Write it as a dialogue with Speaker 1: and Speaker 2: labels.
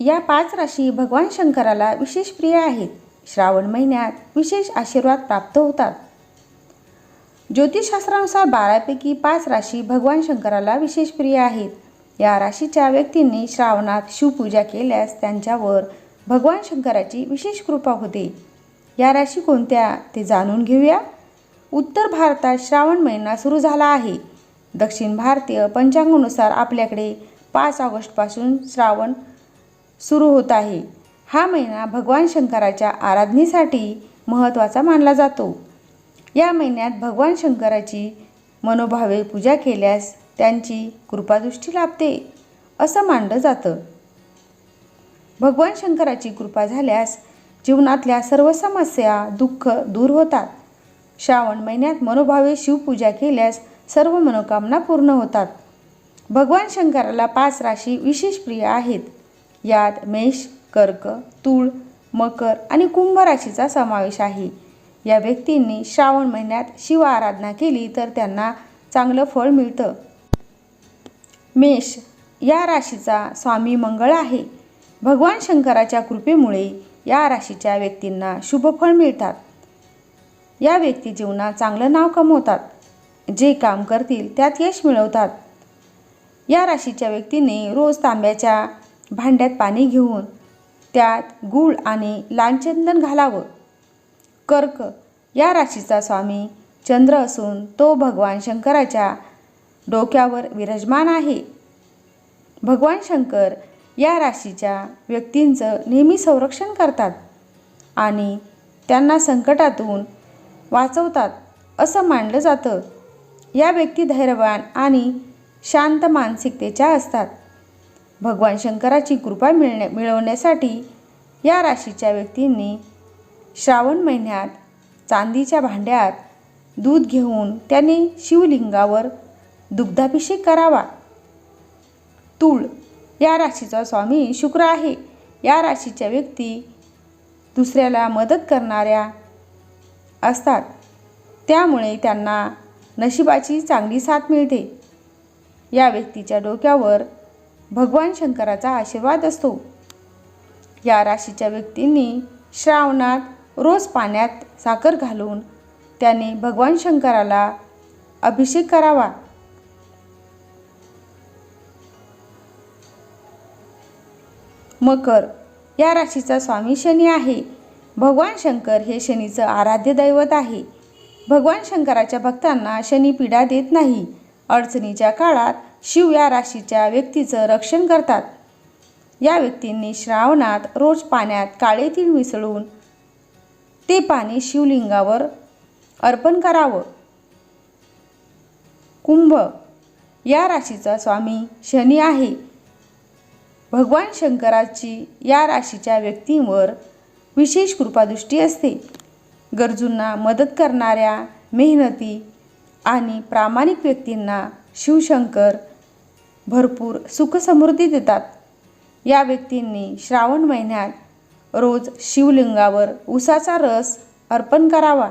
Speaker 1: या पाच राशी भगवान शंकराला विशेष प्रिय आहेत. श्रावण महिन्यात विशेष आशीर्वाद प्राप्त होतात. ज्योतिषशास्त्रानुसार बारापैकी पाच राशी भगवान शंकराला विशेष प्रिय आहेत. या राशीच्या व्यक्तींनी श्रावणात शिवपूजा केल्यास त्यांच्यावर भगवान शंकराची विशेष कृपा होते. या राशी कोणत्या ते जाणून घेऊया. उत्तर भारतात श्रावण महिना सुरू झाला आहे. दक्षिण भारतीय पंचांगानुसार आपल्याकडे पाच ऑगस्टपासून श्रावण सुरू होत आहे. हा महिना भगवान शंकराच्या आराधनेसाठी महत्त्वाचा मानला जातो. या महिन्यात भगवान शंकराची मनोभावे पूजा केल्यास त्यांची कृपादृष्टी लाभते असं मानलं जातं. भगवान शंकराची कृपा झाल्यास जीवनातल्या सर्व समस्या दुःख दूर होतात. श्रावण महिन्यात मनोभावे शिवपूजा केल्यास सर्व मनोकामना पूर्ण होतात. भगवान शंकराला पाच राशी विशेष प्रिय आहेत. यात मेष कर्क तूळ मकर आणि कुंभ राशीचा समावेश आहे. या व्यक्तींनी श्रावण महिन्यात शिव आराधना केली तर त्यांना चांगलं फळ मिळतं. मेष या राशीचा स्वामी मंगळ आहे. भगवान शंकराच्या कृपेमुळे या राशीच्या व्यक्तींना शुभफळ मिळतात. या व्यक्ती जीवनात चांगलं नाव कमवतात. जे काम करतील त्यात यश मिळवतात. या राशीच्या व्यक्तीने रोज तांब्याच्या भांड्यात पाणी घेऊन त्यात गूळ आणि लालचंदन घालावं. कर्क या राशीचा स्वामी चंद्र असून तो भगवान शंकराच्या डोक्यावर विराजमान आहे. भगवान शंकर या राशीच्या व्यक्तींचं नेहमी संरक्षण करतात आणि त्यांना संकटातून वाचवतात असं मानलं जातं. या व्यक्ती धैर्यवान आणि शांत मानसिकतेच्या असतात. भगवान शंकराची कृपा मिळण्या मिळवण्यासाठी या राशीच्या व्यक्तींनी श्रावण महिन्यात चांदीच्या भांड्यात दूध घेऊन त्याने शिवलिंगावर दुग्धाभिषेक करावा. तूळ या राशीचा स्वामी शुक्र आहे. या राशीच्या व्यक्ती दुसऱ्याला मदत करणाऱ्या असतात. त्यामुळे त्यांना नशिबाची चांगली साथ मिळते. या व्यक्तीच्या डोक्यावर भगवान शंकराचा आशीर्वाद असतो. या राशीच्या व्यक्तींनी श्रावणात रोज पाण्यात साखर घालून त्याने भगवान शंकराला अभिषेक करावा. मकर या राशीचा स्वामी शनी आहे. भगवान शंकर हे शनीचं आराध्य दैवत आहे. भगवान शंकराच्या भक्तांना शनी पीडा देत नाही. अडचणीच्या काळात शिव या राशीच्या व्यक्तीचं रक्षण करतात. या व्यक्तींनी श्रावणात रोज पाण्यात काळे तीळ मिसळून ते पाणी शिवलिंगावर अर्पण करावं. कुंभ. या राशीचा स्वामी शनी आहे. भगवान शंकराची या राशीच्या व्यक्तींवर विशेष कृपादृष्टी असते. गरजूंना मदत करणाऱ्या मेहनती आणि प्रामाणिक व्यक्तींना शिवशंकर भरपूर सुखसमृद्धी देतात. या व्यक्तींनी श्रावण महिन्यात रोज शिवलिंगावर उसाचा रस अर्पण करावा.